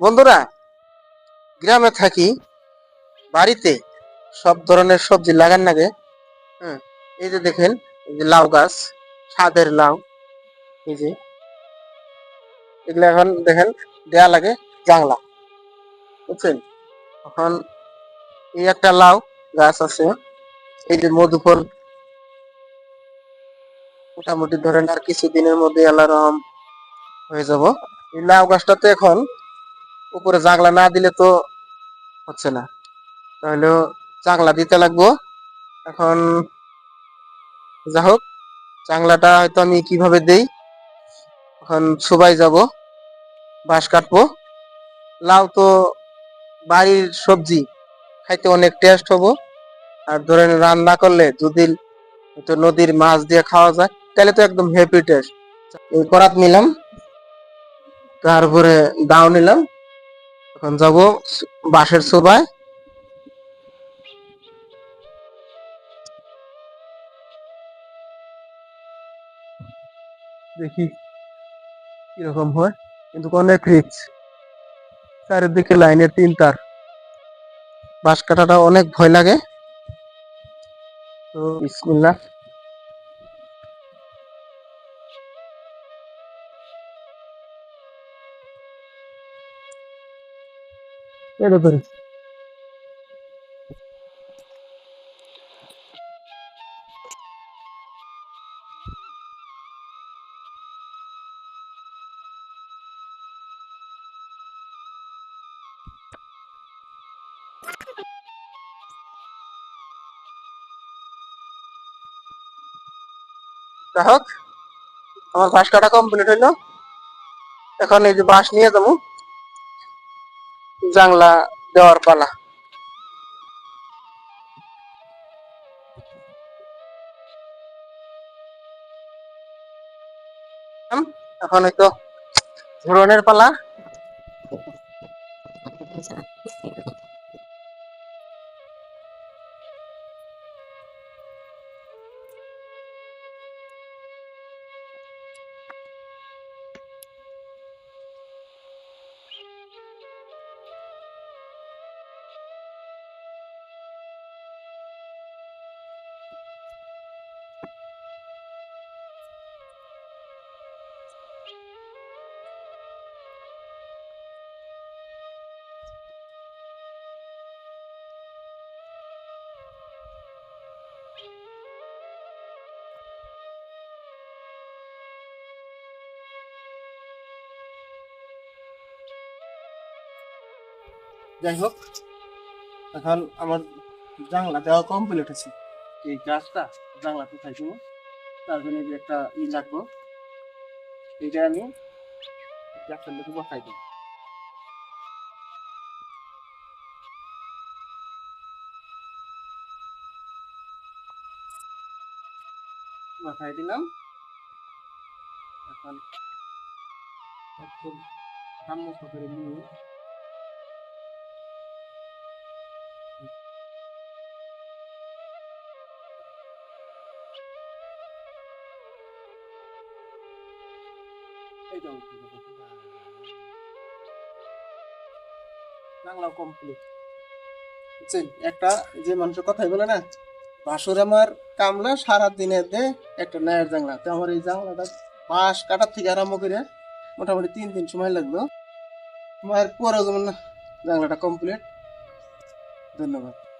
বন্ধুরা, গ্রামে থাকি, বাড়িতে সব ধরনের সবজি লাগান লাগে হ্যাঁ এই যে দেখেন, এই যে লাউ গাছ, ছাদের লাউ, এই যে, এগুলো এখন দেখেন, দেয়া লাগে জাংলা, বুঝছেন? এখন এই একটা লাউ গাছ আছে, এই যে মধুফল, মোটামুটি ধরেন আর কিছুদিনের মধ্যে আল্লাহ রহম হয়ে যাব। এই লাউ গাছটাতে এখন উপরে জাংলা না দিলে তো হচ্ছে না। তাহলে চাংলা দিতে লাগবো। এখন যা হোক চাংলাটা হয়তো আমি কীভাবে দেই? এখন সবাই যাব, বাঁশ কাটবো। লাউ তো বাড়ির সবজি, খাইতে অনেক টেস্ট হব। আর ধরেন রান্না করলে যদি নদীর মাছ দিয়ে খাওয়া যায়, তাহলে তো একদম হ্যাপি টেস্ট এই করাত নিলাম, তারপরে দাও নিলাম। এখন যাব বাঁশের সোবায় দেখি কীরকম হয়। কিন্তু অনেক রিক্স চারিদিকে লাইনের তিন তার। বাঁশ কাটাটা অনেক ভয় লাগে। তো বিসমিল্লাহ। এটা ধরে। যাই হোক, আমার বাঁশ কাটা কমপ্লিট হইল। এখন এই যে বাঁশ নিয়ে যাব। জাংলা দেওয়ার পালা। এখন হয়তো ঝুড়নের পালা। যাই হোক, এখন আমার জাংলা দেওয়া কমপ্লিট আছে এই গাছটা জাংলা তো থাকব। তার জন্য যে একটা ই লাগবো। এইটা আমি গাছের লোকে বসাই দিই বসাই দিলাম। এখন একদম সামনে করে নিয়ে এই দাও বাংলা কমপ্লিট বুঝছেন? একটা যে মানুষের কথাই বলে না, বাসুর আমার কামলা সারা দিনে দে একটা নায়ের জাংলা। তো আমার এই জাংলাটা বাঁশ কাটার থেকে আরম্ভ করে মোটামুটি তিন দিন সময় লাগল। মায়ের পরে যেমন জাংলাটা কমপ্লিট ধন্যবাদ।